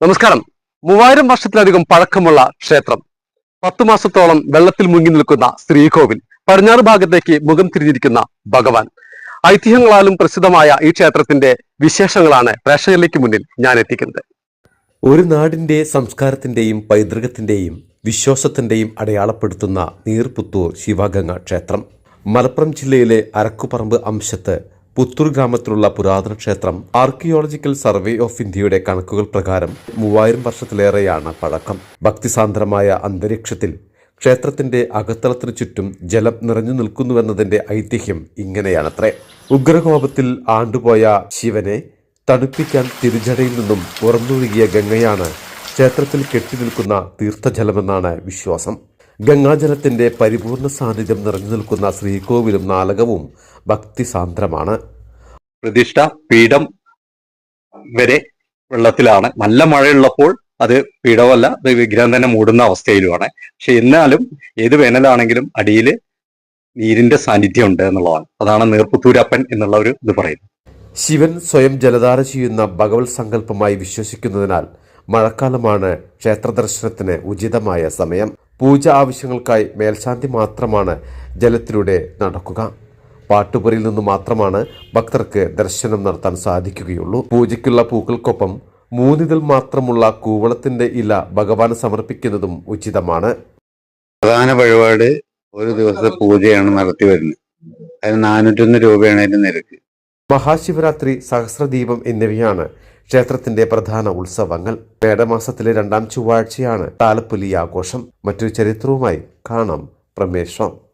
നമസ്കാരം. മൂവായിരം വർഷത്തിലധികം പഴക്കമുള്ള ക്ഷേത്രം. പത്തു മാസത്തോളം വെള്ളത്തിൽ മുങ്ങി നിൽക്കുന്ന ശ്രീകോവിൽ പടിഞ്ഞാറ് ഭാഗത്തേക്ക് മുഖം തിരിഞ്ഞിരിക്കുന്ന ഭഗവാൻ. ഐതിഹ്യങ്ങളാലും പ്രസിദ്ധമായ ഈ ക്ഷേത്രത്തിന്റെ വിശേഷങ്ങളാണ് പ്രേക്ഷകരിലേക്ക് മുന്നിൽ ഞാൻ എത്തിക്കുന്നത്. ഒരു നാടിന്റെ സംസ്കാരത്തിന്റെയും പൈതൃകത്തിന്റെയും വിശ്വാസത്തിന്റെയും അടയാളപ്പെടുത്തുന്ന നീർപുത്തൂർ ശിവഗംഗ ക്ഷേത്രം. മലപ്പുറം ജില്ലയിലെ അരക്കുപറമ്പ് അംശത്ത് പുത്തൂർ ഗ്രാമത്തിലുള്ള പുരാതന ക്ഷേത്രം ആർക്കിയോളജിക്കൽ സർവേ ഓഫ് ഇന്ത്യയുടെ കണക്കുകൾ പ്രകാരം മൂവായിരം വർഷത്തിലേറെയാണ് പഴക്കം. ഭക്തിസാന്ദ്രമായ അന്തരീക്ഷത്തിൽ ക്ഷേത്രത്തിന്റെ അകത്തളത്തിനു ചുറ്റും ജലം നിറഞ്ഞു നിൽക്കുന്നുവെന്നതിന്റെ ഐതിഹ്യം ഇങ്ങനെയാണത്രേ. ഉഗ്രകോപത്തിൽ ആണ്ടുപോയ ശിവനെ തണുപ്പിക്കാൻ തിരിച്ചടയിൽ നിന്നും പുറന്നൊഴുകിയ ഗംഗയാണ് ക്ഷേത്രത്തിൽ കെട്ടിനിൽക്കുന്ന തീർത്ഥജലമെന്നാണ് വിശ്വാസം. ഗംഗാജലത്തിന്റെ പരിപൂർണ സാന്നിധ്യം നിറഞ്ഞു നിൽക്കുന്ന ശ്രീകോവിലും നാലകവും ഭക്തിസാന്ദ്രമാണ്. പ്രതിഷ്ഠ പീഠം വരെ വെള്ളത്തിലാണ്. നല്ല മഴയുള്ളപ്പോൾ അത് പീഠമല്ല അത് വിഗ്രഹം തന്നെ മൂടുന്ന അവസ്ഥയിലുമാണ്. പക്ഷെ എന്നാലും ഏത് വേനലാണെങ്കിലും അടിയിൽ നീരിന്റെ സാന്നിധ്യം ഉണ്ട് എന്നുള്ളതാണ്. അതാണ് നീർപ്പുത്തൂരപ്പൻ എന്നുള്ള ഒരു ഇത് പറയുന്നത്. ശിവൻ സ്വയം ജലധാര ചെയ്യുന്ന ഭഗവത് സങ്കല്പമായി വിശ്വസിക്കുന്നതിനാൽ മഴക്കാലമാണ് ക്ഷേത്ര ദർശനത്തിന് ഉചിതമായ സമയം. പൂജ ആവശ്യങ്ങൾക്കായി മേൽശാന്തി മാത്രമാണ് ജലത്തിലൂടെ നടക്കുക. പാട്ടുപുരയിൽ നിന്ന് മാത്രമാണ് ഭക്തർക്ക് ദർശനം നടത്താൻ സാധിക്കുകയുള്ളൂ. പൂജയ്ക്കുള്ള പൂക്കൾക്കൊപ്പം മൂന്നിതിൽ മാത്രമുള്ള കൂവളത്തിന്റെ ഇല ഭഗവാന് സമർപ്പിക്കുന്നതും ഉചിതമാണ്. പ്രധാന വഴിപാട് ഒരു ദിവസത്തെ പൂജയാണ് നടത്തി വരുന്നത്. അതിന് നാനൂറ്റൊന്ന് രൂപയാണ് അതിന്റെ നിരക്ക്. മഹാശിവരാത്രി സഹസ്രദീപം എന്നിവയാണ് ക്ഷേത്രത്തിന്റെ പ്രധാന ഉത്സവങ്ങൾ. മേടമാസത്തിലെ രണ്ടാം ചൊവ്വാഴ്ചയാണ് താലപ്പൊലി ആഘോഷം. മറ്റൊരു ചരിത്രവുമായി കാണാം പ്രമേശ്വം